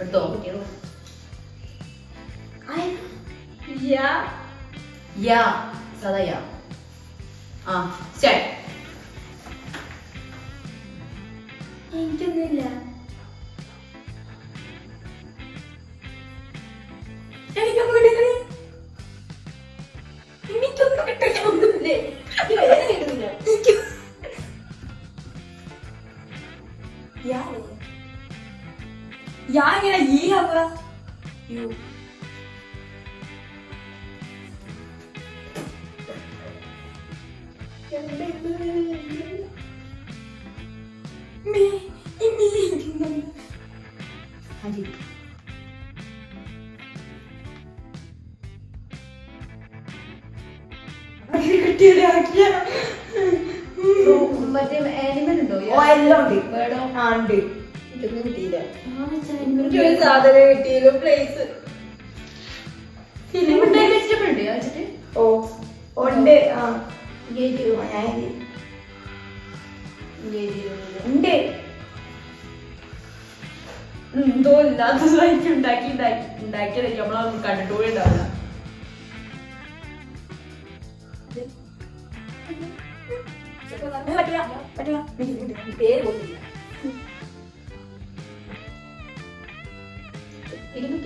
എടുത്തോ യാ യാ സദാ യാ ആ സ്റ്റാർട്ട് എനിക്കൊന്നുമില്ല എനിക്കൊന്നുമില്ല. ഹരി അത് മറ്റേ ആനിമൽ ഉണ്ടോ. എല്ലാം ഉണ്ട് ആ ഉണ്ട് കിട്ടിയില്ല എനിക്കൊരു സാധനം കിട്ടിയില്ല. പ്ലേസ് ആ ഗേറ്റ് ആ, ഞാൻ എഴുതി. ഗേറ്റ് ഉണ്ട് ഇല്ലാത്തതായിട്ട് ഉണ്ടാക്കി ഉണ്ടാക്കി ഉണ്ടാക്കിയതായിരിക്കും നമ്മളതൊന്നും കണ്ടിട്ട് പോയി ഉണ്ടാവില്ല പറ്റില്ല പറ്റില്ല. പേര് കൊണ്ടില്ല ഇല്ല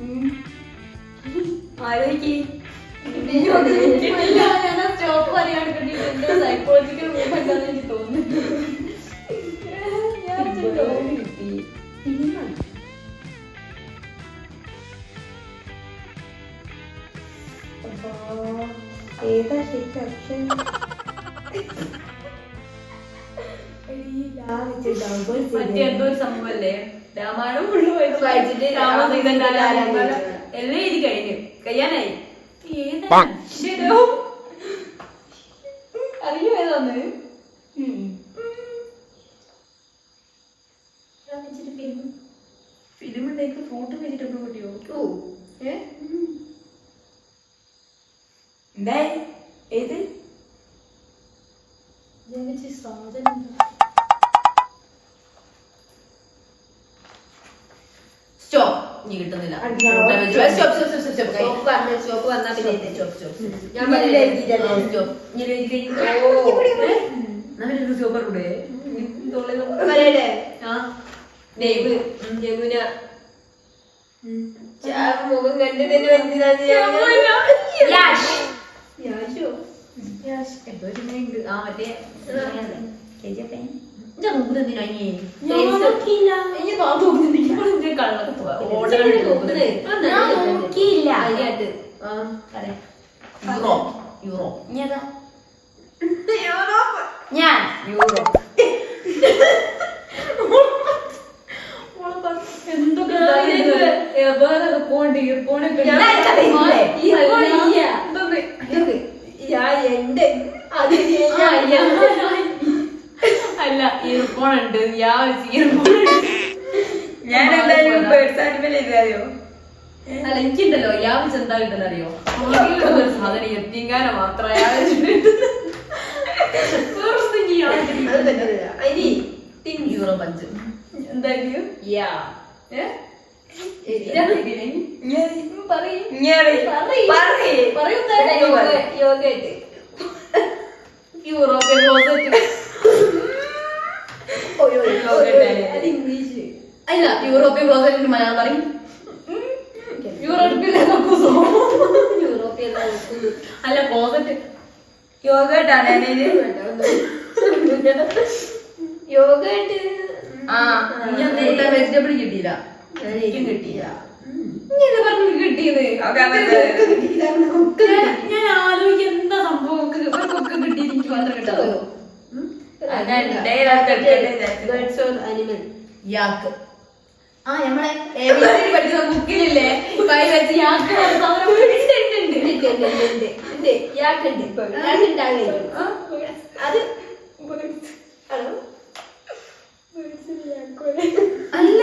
ഉം. ആലോചിക്ക് സ്റ്റോപ്പ് പറയാൻ സൈക്കോളജിക്കൽ മൂവ്മെന്റ് ആണെന്ന് എനിക്ക് തോന്നുന്നു. ഏതാ ശരിക്കും മറ്റേ എന്തോ ഒരു സംഭവല്ലേ? രാമായണം ഫുള്ള് വായിച്ചിട്ട് രാമസീതൻ രാമസീതൻ എല്ലാം ഇത് കഴിഞ്ഞു. കഴിയാനായി അറിയോ ഏതാന്ന്. ഫിലിം ഉണ്ടാക്കി ഫോട്ടോ വെച്ചിട്ട് കിട്ടിയോ? ഓ. ഏ? എന്തായി? ഏത്? സാധനം സ്റ്റോപ്പ്. ഇനി കിട്ടുന്നില്ല. Stop stop stop stop stop പറഞ്ഞ സ്റ്റോപ്പ് വന്നാ പിന്നെ. സ്റ്റോപ്പ് സ്റ്റോപ്പ് ഞാൻ. സ്റ്റോപ്പ്. യമുന ചാ, മുഖം മനസ്സിലാക്കി ഒരു name ഉണ്ട്. ആ മറ്റേ നോക്കുന്നത് എന്തിനാ ഇനി? ഞാൻ? ഇപ്പോൾ ഇജ്ജ് കള്ളൊക്കെ പോവാ. ഞാൻ നോക്കിയില്ല. അതിനകത്ത് ആ പറയാം. യൂറോ യൂറോ ഇനി ഞാൻ യൂറോ എന്തൊക്കെ വേറെ പോണ്ട് ഈർപ്പോണൊക്കെ ഞാൻ ഞാൻ എന്റെ അത് അല്ല ഇയർഫോൺ യാ വെച്ച് ഈർപ്പോണുണ്ട്. ഞാൻ എന്തായാലും ബേർഡ്സ് ആനിമൽ എഴുതിയോ അല്ല എനിക്കുണ്ടല്ലോ. ഞാൻ വെച്ച് എന്താ കിട്ടുന്ന അറിയോ ഒരു സാധനം എത്തിങ്കാന മാത്രം യൂറോ പഞ്ച്. എന്തായാലും യാ. യൂറോപ്യൻ ക്ലോസറ്റ് ഓയോ, യോഗ ഇട്ടാൽ. അത് ഇംഗ്ലീഷ് അല്ല യൂറോപ്യൻ ക്ലോസറ്റ് മലയാളം പറയും യൂറോപ്യൻ? യൂറോപ്യൻ. അല്ല ക്ലോസറ്റ് യോഗ ഇട്ടാണ് ഞാനിത് യോഗ ഉണ്ട് ആ, വെജിറ്റബിൾ കിട്ടിയില്ല കിട്ടിയില്ല ഞാൻ- ഞാൻ ആലോചിക്കും എന്താ സംഭവം ഇവർക്കൊക്കെ കിട്ടി എനിക്ക് മാത്രം കിട്ടാത്തോ Birds or animal. യാക്ക്. ആ നമ്മളെ പഠിക്കുന്ന ബുക്കിലില്ലേ? കൈ വെച്ച് യാക്ക് അത്? അല്ല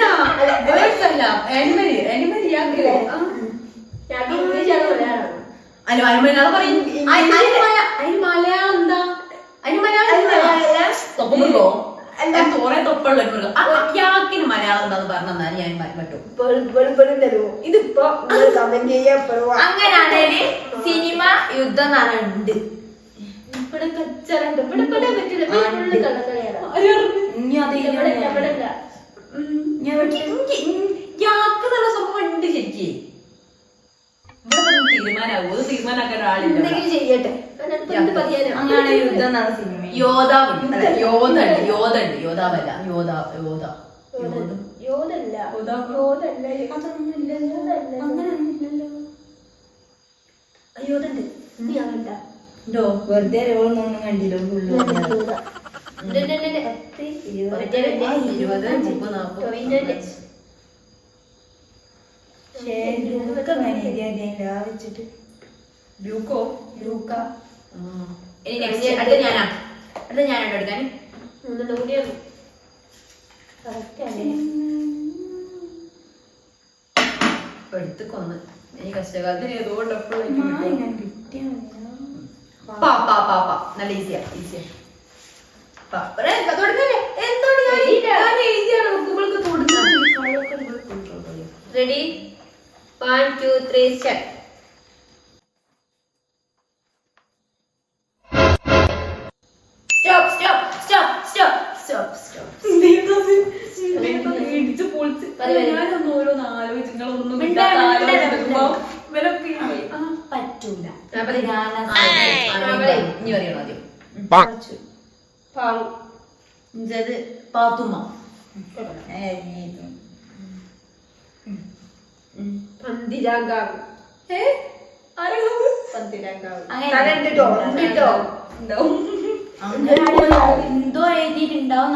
birds അല്ല. Animal animal yak. അതിന് മലയാളം? പറയും. അതിന് മലയാളം എന്താ? അതിന് മലയാളം എന്താ? തോറെ തൊപ്പുള്ള യാക്കിന് മലയാളം എന്താന്ന് പറഞ്ഞാൽ ഞാൻ പറ്റും ഇതിപ്പോ അങ്ങനെയാണെങ്കിൽ സിനിമ യുദ്ധം നടന്നുണ്ട് ഇവിടെ കച്ചറുണ്ട്. ഇവിടെ ഇവിടെ പറ്റില്ല. ഇവിടെ ഫുള്ള് കള്ളക്കളിയാണ്. യാക്ക് നല്ല സംഭവം ഉണ്ട് ശരിക്ക്. തീരുമാനാവൂ തീരുമാനാക്കാൻ ഒരാളില്ല എന്തെങ്കിലും ചെയ്യട്ടെ? അങ്ങനെ യുദ്ധം നടന്ന സിനിമ. യോധാവുണ്ട് അല്ല യോധുണ്ട് യോധുണ്ട് യോധാവല്ല യോധ യോധ യോധ യോധല്ല യോധ. യോധല്ല യോധല്ല. ആ, യോധുണ്ട് നീ അങ്ങണ്ട വെറുതെ ഒന്നും കണ്ടില്ല ഫുള്ള് ഇരുപത് മുപ്പത് നാൽപ്പത് വെച്ചിട്ട് ബ്യൂക്കോ ലൂക്ക ഇനി നെക്സ്റ്റ് അടുത്ത ഞാനാ അടുത്ത ഞാനാണ് എടുക്കാൻ മൂന്നെണ്ണം കൂടിയാണ് എടുത്ത് കൊന്ന് ഇനി കഷ്ടകാലത്തിന് ഏതുകൊണ്ട് കിട്ടിയ പാ പാ പാ പാ നല്ല ഈസിയാ ഈസിയാ ready stop stop stop stop stop. ആലോചിക്കുമ്പോ മിണ്ടാ. ഇവരൊക്കെ ഈ- ആ, പറ്റൂല. ഇനി പറയണം ആദ്യം. പാത്തുമ്മ. പന്തിരാങ്കാവ് ഏ? ആരെങ്കിലും പന്തിരാങ്കാവ് അങ്ങനെ തലണ്ട് ട്ടോ, ഉണ്ട് ട്ടോ. എന്തോ എഴുതിയിട്ടുണ്ടാവും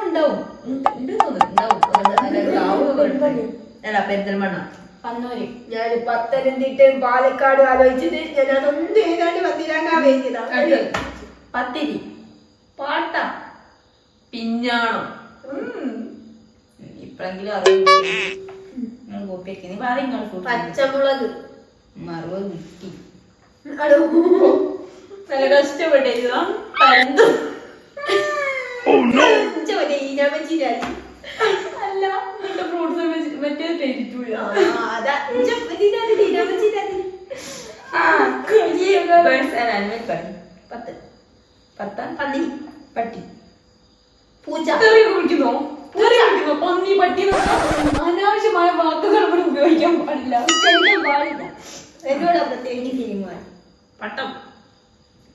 ഉണ്ടാവും. ഉണ്ടാവും. പെരിന്തൽമണ്ണ. പന്നൂര്. ഞാൻ പത്തനംതിട്ടയും പാലക്കാട് ആലോചിച്ചിട്ട് ഞാൻ അതൊന്നും എഴുതാണ്ട് പന്തിരാങ്കാവ് എഴുതിയതാ. പത്തിരി. പാട്ട. പിഞ്ഞാണം. ഇപ്പഴെങ്കിലും അറിയാം കോപ്പിയൊക്കെ നീ പറയും പച്ചമുളക്. മറുപടി കിട്ടി നല്ല കഷ്ടപ്പെട്ടു പരന്തു ഈനാമച്ചിരാജി അല്ല ഫ്രൂട്ട്സ് മറ്റേ പേരിട്ടില്ല അതാ. പട്ടി. പൂച്ച. കുളിക്കുന്നോ പന്നി പട്ടി അനാവശ്യമായ വാക്കുകൾ ഇവിടെ ഉപയോഗിക്കാൻ പാടില്ല. ഉച്ചരിക്കാൻ പാടില്ല. എന്നോടാ പ്രത്യേകിച്ച് സിനിമ പട്ടം.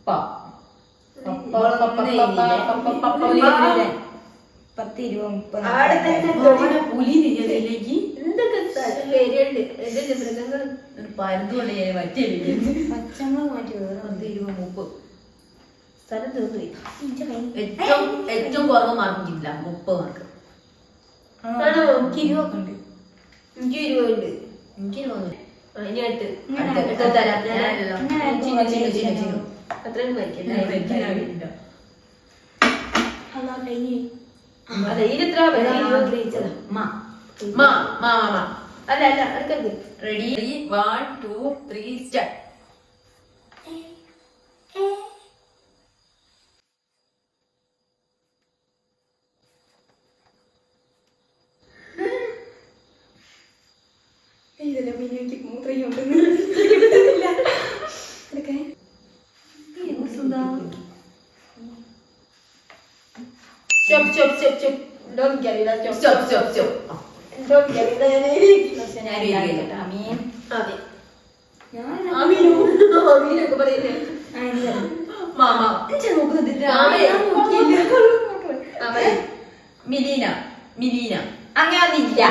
പ. പത്ത് ഇരുപത് മുപ്പത് ആടെ തന്നെ ഓനെ പുലി തിരിയതിലേക്ക് എന്തൊക്കെ സ്ഥലം പേരുണ്ട്? എന്തൊക്കെ മൃഗങ്ങൾ. പരുന്തുകൊണ്ട് ഞാൻ മറ്റേ പച്ചമുളക് മാറ്റി വേറെ പത്ത് ഇരുപത് മുപ്പത് സ്ഥലം തീർന്നു ഏറ്റവും ഏറ്റവും കുറവ് മാർക്ക് കിട്ടില്ല മുപ്പത് മാർക്ക്? എനിക്ക് ഉണ്ട് എനിക്ക് ഇരുപതുണ്ട്. എനിക്ക് തോന്നുന്നു ആ, ഇനി അടുത്ത്. ഇങ്ങനെ അടുത്ത- അടുത്ത തരാം. ഞാനല്ലോ. ഇങ്ങനെ ചിന്നു, ചിന്നു, ചിന്നു, ചിന്നു. അത്രയും ഞാൻ മരിക്കല്ലേ വെക്കാനാവില്ല. അതാ ഇരുപത് ജയിച്ചതാ മാ. മാ മാ മാ മാ. അല്ല അല്ല അടുക്കരുത് ready one two three start ഇതല്ലേ പിന്നെ എനിക്ക് മൂത്രം സ്റ്റോപ്പ് സ്റ്റോപ്പ് സ്റ്റോപ്പ് സ്റ്റോപ്പ് എന്തോ എനിക്കറിയില്ല സ്റ്റോപ്പ് സ്റ്റോപ്പ് സ്റ്റോപ്പ് സ്റ്റോപ്പ് എന്തോ എനിക്കറിയില്ല ഞാൻ എഴുതി. ഞാൻ എഴുതിയില്ല. അമീൻ അതെ ആമീനു. അമീനൊക്കെ പറയുന്നേ. മാ മാ ഇജ്ജ് നോക്കുന്നത് ഇതിന്റെ മാമ. ഞാൻ നോക്കിയില്ല. മിലീന മിലീന. അങ്ങനെ അതില്ല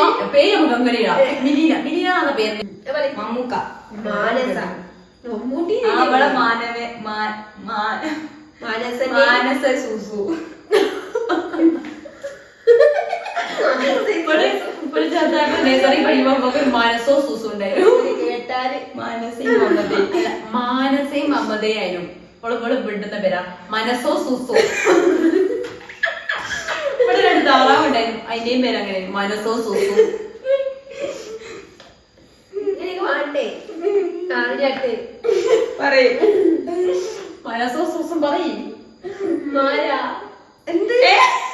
ആ, പേര് ഇടാം. മിലീന മിലീന എന്ന പേര്. മമ്മൂക്ക. മാനസ. മമ്മൂട്ടി അവളെ മാനവ മാ- മാ- മാനസ സുസു. ഇവിടെ ചെറുതായിട്ട് നഴ്സറി പഠിക്കുമ്പോ നമുക്ക് ഒരു മനസ്സോ ഉണ്ടായിരുന്നു. ഇത് കേട്ടാൽ മാനസ മമതേ അല്ല, മാനസയും മമതയായാലും ഇപ്പോൾ ഇവിടെ വിടുന്ന പേരാ മനസ്സോ സുസോ ഇവിടെ രണ്ട് താറാവുണ്ടായിരുന്നു അതിന്റെയും പേര് അങ്ങനെ മനസ്സോ സൂസോ എനിക്ക് വേണ്ടേ പറയും മനസ്സോസും പറയും മാല എന്ത്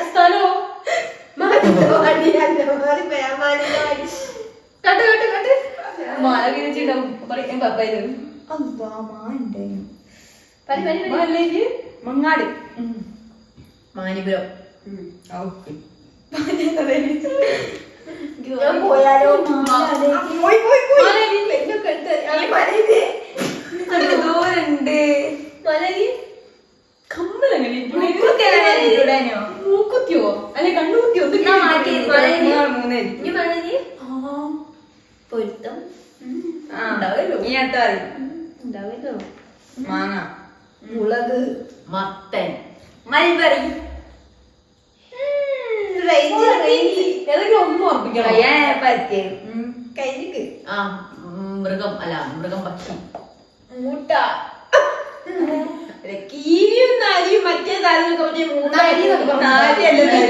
സ്ഥലോ മാറിപ്പോയാ മാനന്തവാടി കട്ട് കട്ട് കട്ട് മാല വിരിച്ചിട്ടുണ്ടാവും പറയും പപ്പയിൽ അല്ലാ മാണ്ടേ പരി പരി പരി. മാലേക്ക് മങ്ങാട്. മാനിപുരം. ഞാൻ പോയാലോ പോയി പോയി പോയി. ദൂരണ്ട്. മലയിൽ കമ്മലങ്ങനെ മൂക്കുത്തിയോ? അല്ലെ കണ്ണുകുത്തിയോ മൂന്നേ പൊരുത്തം. ഉണ്ടാവല്ലോ. മാങ്ങ. മുളക്. മത്തൻ. മൽബറി. മൃഗം. അല്ല മൃഗം പക്ഷി. മൂട്ട. കീരിയും നാരിയും മറ്റേ സാധനമൊക്കെ മറ്റേ മൂന്നാരി.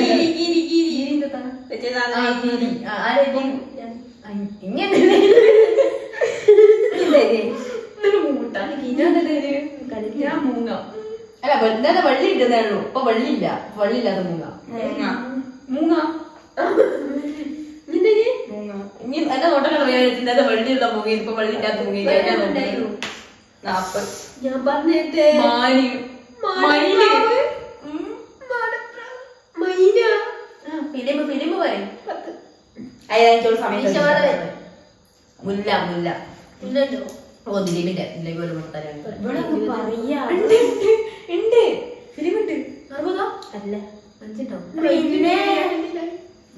കീരി കീരി കീരി മറ്റേ ആ, ഇങ്ങനെ ഞാൻ മൂങ്ങ അല്ല വെറുതെ വള്ളി ഇട്ടതേ ഉള്ളൂ ഇപ്പൊ വള്ളിയില്ല വള്ളിയില്ലാത്ത മൂങ്ങ മൂങ്ങ ഇനി എന്റെ നോട്ടങ്ങൾ ഇന്നത്തെ വള്ളിയുള്ള മൂങ്ങ ഇപ്പൊ വള്ളിയില്ലാത്ത മൂങ്ങ. നാപ്പത് ഞാൻ പറഞ്ഞേ മാന് മയിൽ ഫിലിം ഫിലിം പറയും അതിനോട് സമയം മുല്ല മുല്ല. ഓ ദിലീപിന്റെ ദിലീപ് ഒരു ഉണ്ട് ഫിലിം ഉണ്ട്. അറുപതോ? അല്ല. അഞ്ചിട്ടോ?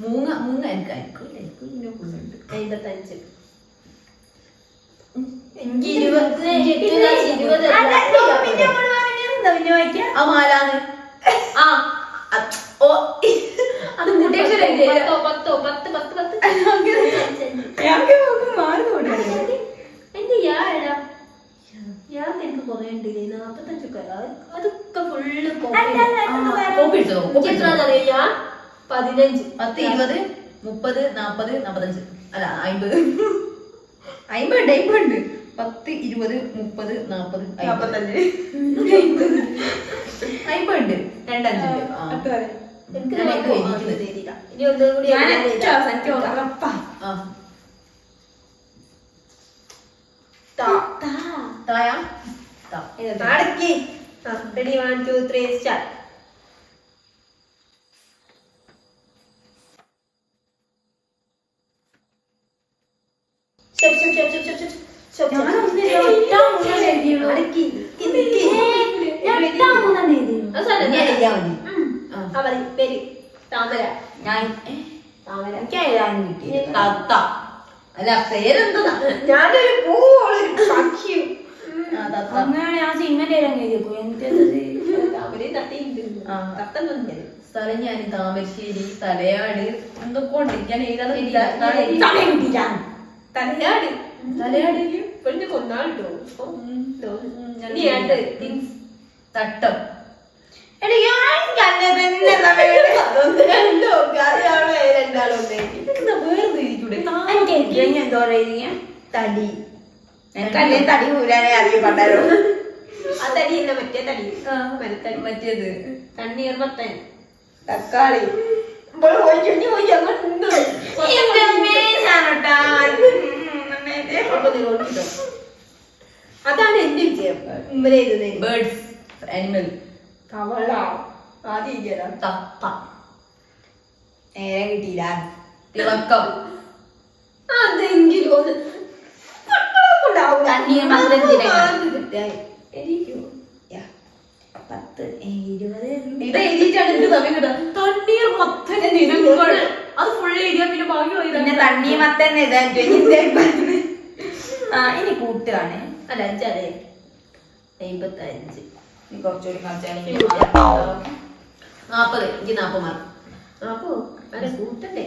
മൂങ്ങ മൂങ്ങ എനിക്ക് എനിക്കില്ല എനിക്ക് ഇതിന്റെ ഫുള്ളുണ്ട് അമ്പത്തഞ്ച് എനിക്ക് ഇരുപത് എട്ട് ഇരുപത് ആ മാലാന്ന്. ആ ഓ. അത് മുട്ടേശ്വരല്ലേ പത്തോ പത്തോ പത്ത് പത്ത് എന്റെ യാടാ യാക്ക് എനിക്ക് കുറേ ഉണ്ട് നാപ്പത്തഞ്ചൊക്കെ അതൊക്കെ ഫുള്ള്. കോപ്പി എടുത്തോ കോപ്പി എത്രയാണെന്നറിയാ പതിനഞ്ച്. പത്ത് ഇരുപത് മുപ്പത് നാപ്പത് നാപ്പത്തഞ്ച്. അല്ല അമ്പത്. അമ്പത് അമ്പത് പത്ത് ഇരുപത് മുപ്പത് നാപ്പത് നാപ്പത്തഞ്ച്. അമ്പത് ഉണ്ട്. Ready. One two three start. ഞാൻ. എഴുതിയാ മതി. ആ. ആ പേര്. താമര. ഞാൻ താമര. എനിക്ക് എഴുതാൻ കിട്ടി തത്ത. അല്ല പേരെന്താ? ഞാനൊരു പൂ ഒരു പക്ഷിയും ആ, തത്ത. അങ്ങനെ ആ സിനിമന്റെ എഴുതിയേക്കും. തട്ടുന്നുണ്ട് സ്ഥലം ഞാൻ താമരശ്ശേരി തലയാട് എന്തൊക്കെ ഉണ്ട്. ഞാൻ തലയാട്. തലയാട്? പെണ്ണ് അടുത്ത് തട്ടം. ഞാൻ കണ്ടത് തന്നെ സമയം അതൊന്ന് രണ്ടോ കാര്യമാണോ രണ്ടാളോ ഒന്നേക്ക് ഇതെന്താ വേറെ എന്തോ തടി. തടി. കൂലാനേ ആ തടി ഇല്ല മറ്റേ തടി. മരത്തടി. മറ്റേത്? തക്കാളി. ഇപ്പോൾ പോയി പോയി അങ്ങോട്ടുണ്ട്. അതാണ് എന്റെ വിജയം. ബേർഡ്സ് ആനിമൽ തവള ആദ്യം ഇരിക്കലാ. തത്ത നേരെ കിട്ടിയില്ല. തിളക്കം. അതെങ്കിലും ഒന്ന് കിട്ടിയാൽ എനിക്കോ പത്ത് ഇരുപത് ഇത് എഴുതിയിട്ടാണ് എനിക്ക് സമയം കിട്ടുക? തണ്ണീർ മൊത്തം നിരങ്ങൾ അത് ഫുൾ എഴുതിയാ പിന്നെ ബാക്കി പിന്നെ എഴുതാൻ തണ്ണി മത്തൻ എഴുതാൻ ആ ഇനി കൂട്ടുകയാണ് അല്ല അഞ്ചല്ലേ അമ്പത്തി അഞ്ച് ഇനി കുറച്ചുകൂടി കളിച്ചാണെങ്കിൽ നാപ്പത് എനിക്ക് നാപ്പത് മാർക്ക്. അപ്പോ അല്ല കൂട്ടണ്ടേ?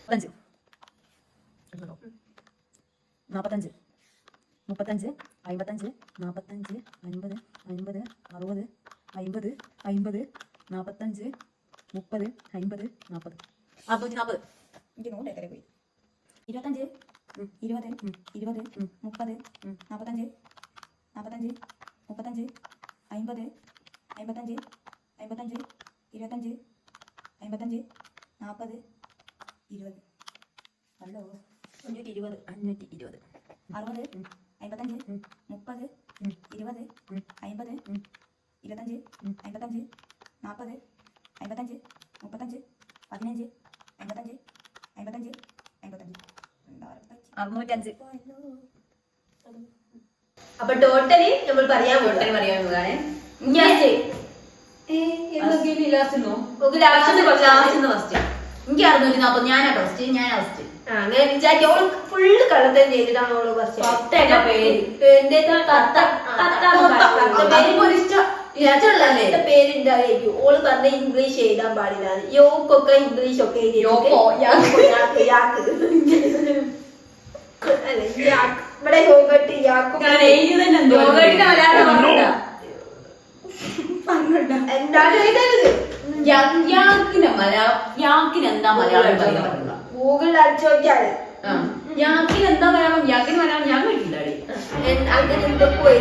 മുപ്പത്തഞ്ച് നാൽപ്പത്തഞ്ച് മുപ്പത്തഞ്ച് അമ്പത്തഞ്ച് നാൽപ്പത്തഞ്ച് അൻപത് അൻപത് അറുപത് അൻപത് അൻപത് നാൽപ്പത്തഞ്ച് മുപ്പത് അൻപത് നാൽപ്പത് അറുന്നൂറ്റി നാൽപ്പത് എനിക്ക് നൂറ് എത്ര പോയി? ഇരുപത്തഞ്ച്. ഇരുപത് ഇരുപത് മുപ്പത് നാൽപ്പത്തഞ്ച് നാൽപ്പത്തഞ്ച് മുപ്പത്തഞ്ച് അമ്പത് അമ്പത്തഞ്ച് അമ്പത്തഞ്ച് ഇരുപത്തഞ്ച് അമ്പത്തഞ്ച് നാൽപ്പത് ഇരുപത്. അല്ലോ? അഞ്ഞൂറ്റി ഇരുപത് അഞ്ഞൂറ്റി ഇരുപത് അറുപത് അമ്പത്തഞ്ച് മുപ്പത് ഇരുപത് അമ്പത് ഇരുപത്തഞ്ച് അമ്പത്തഞ്ച് നാൽപ്പത് അമ്പത്തഞ്ച് മുപ്പത്തഞ്ച് പതിനഞ്ച് അമ്പത്തഞ്ച് അമ്പത്തഞ്ച് അമ്പത്തഞ്ച് അറുന്നൂറ്റഞ്ച്. അപ്പൊ ടോട്ടലി നമ്മൾ പറയാൻ ടോട്ടൽ ഫസ്റ്റ് എനിക്ക് അറുന്നൂറ്റി നാപ്പത് ഞാനാ ഫസ്റ്റ് ഞാനാ ഫസ്റ്റ് അങ്ങനെ വിചാരിക്കും അവൾ ഫുള്ള് കള്ളത്തരം ചെയ്തിട്ടാണ് അവൾ കുറച്ച് പത്തേട്ടാ പേര്. എന്റെ തത്ത ഇഷ്ടമല്ലേ പേരുണ്ടായിരിക്കും ഓൾ പറഞ്ഞ ഇംഗ്ലീഷ് എഴുതാൻ പാടില്ല. യോക്കൊക്കെ ഇംഗ്ലീഷ് ഒക്കെ എഴുതി യോക്കോ, യാക്ക് യാക്ക് യാക്ക്. അല്ല, യാക്ക്. ഇവിടെ യോഗട്ട്. എന്താണ് എഴുതരുത് യാക്കിന് എന്താ മലയാളം പറയാൻ പറ്റില്ല ഗൂഗിളിൽ അടിച്ചു നോക്കിയാൽ ആ. യാക്കിന് എന്താ മലയാളം? യാക്കിന് മലയാളം ഞാൻ കേട്ടില്ലാടി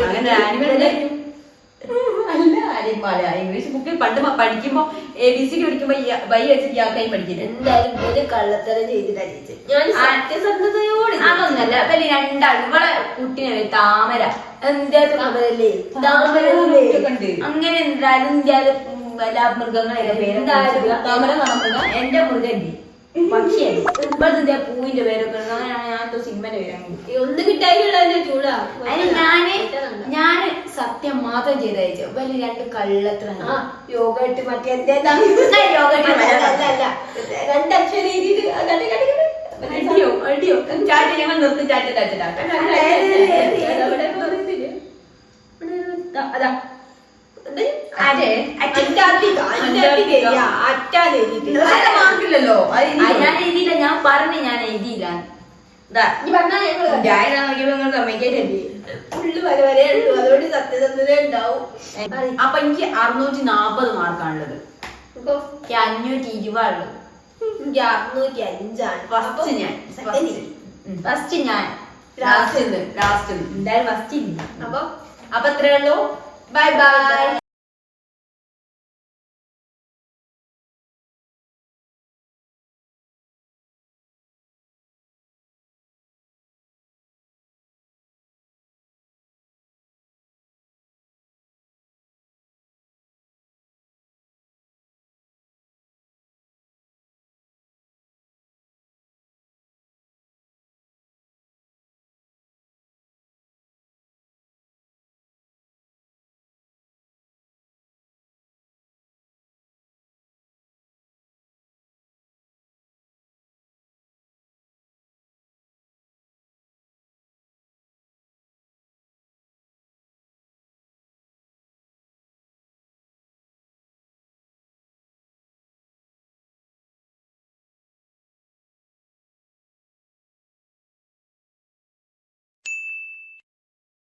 അങ്ങനെ. ആനിമൽ ഇംഗ്ലീഷ് ബുക്കിൽ പണ്ട് പഠിക്കുമ്പോ എ ബി സിക്ക് പഠിക്കുമ്പോ വൈ വെച്ച് യാക്കായി പഠിക്കില്ലേ? എന്തായാലും ഒരു കള്ളത്തരം ജയിച്ചത്. ഞാൻ സത്യസന്ധതയോട് അതൊന്നല്ല ഇവർ രണ്ടാളും ഇവളെ കുട്ടിനെ താമര. എന്താ താമരല്ലേ അങ്ങനെ എന്തായാലും ഇന്ത്യയിൽ എല്ലാ മൃഗങ്ങളെ പേരെന്തായാലും താമര എന്റെ മൃഗം പക്ഷിയല്ലേ? ഇപ്പോഴത്തെ പൂവിന്റെ പേരൊക്കെ അങ്ങനെയാണ് ഞാൻ സിനിമന്റെ പേരാണ് ഒന്ന് കിട്ടാനുള്ള ചൂടാ. ഞാൻ സത്യം മാത്രം ചെയ്തയച്ചു? വലിയ രണ്ട് കള്ളത്ര ആ യോഗട്ട് മറ്റേ രണ്ടക്ഷരീതി രണ്ടക്ഷരം എഴുതിയിട്ട് കണ്ടി കണ്ടി അടിയോ അടിയോ. ചാറ്റ ഞങ്ങൾ നിർത്തി ചാറ്റ അതാ മാർക്കില്ലല്ലോ. ഞാൻ എഴുതിയില്ല. ഞാൻ പറഞ്ഞു ഞാൻ എഴുതിയില്ല. അതുകൊണ്ട് സത്യസന്ധത ഉണ്ടാവും. അപ്പൊ എനിക്ക് അറുന്നൂറ്റി നാപ്പത് മാർക്കാണുള്ളത്. എനിക്ക് അഞ്ഞൂറ്റി ഇരുപതുള്ളത് എനിക്ക് അറുന്നൂറ്റി അഞ്ചാണ്. ഫസ്റ്റ് ഞാൻ. ഫസ്റ്റ് ഞാൻ. ലാസ്റ്റ് ലാസ്റ്റ് എന്തായാലും ഫസ്റ്റ് അപ്പൊ അപ്പൊ എത്രയുള്ളൂ ബൈ ബൈ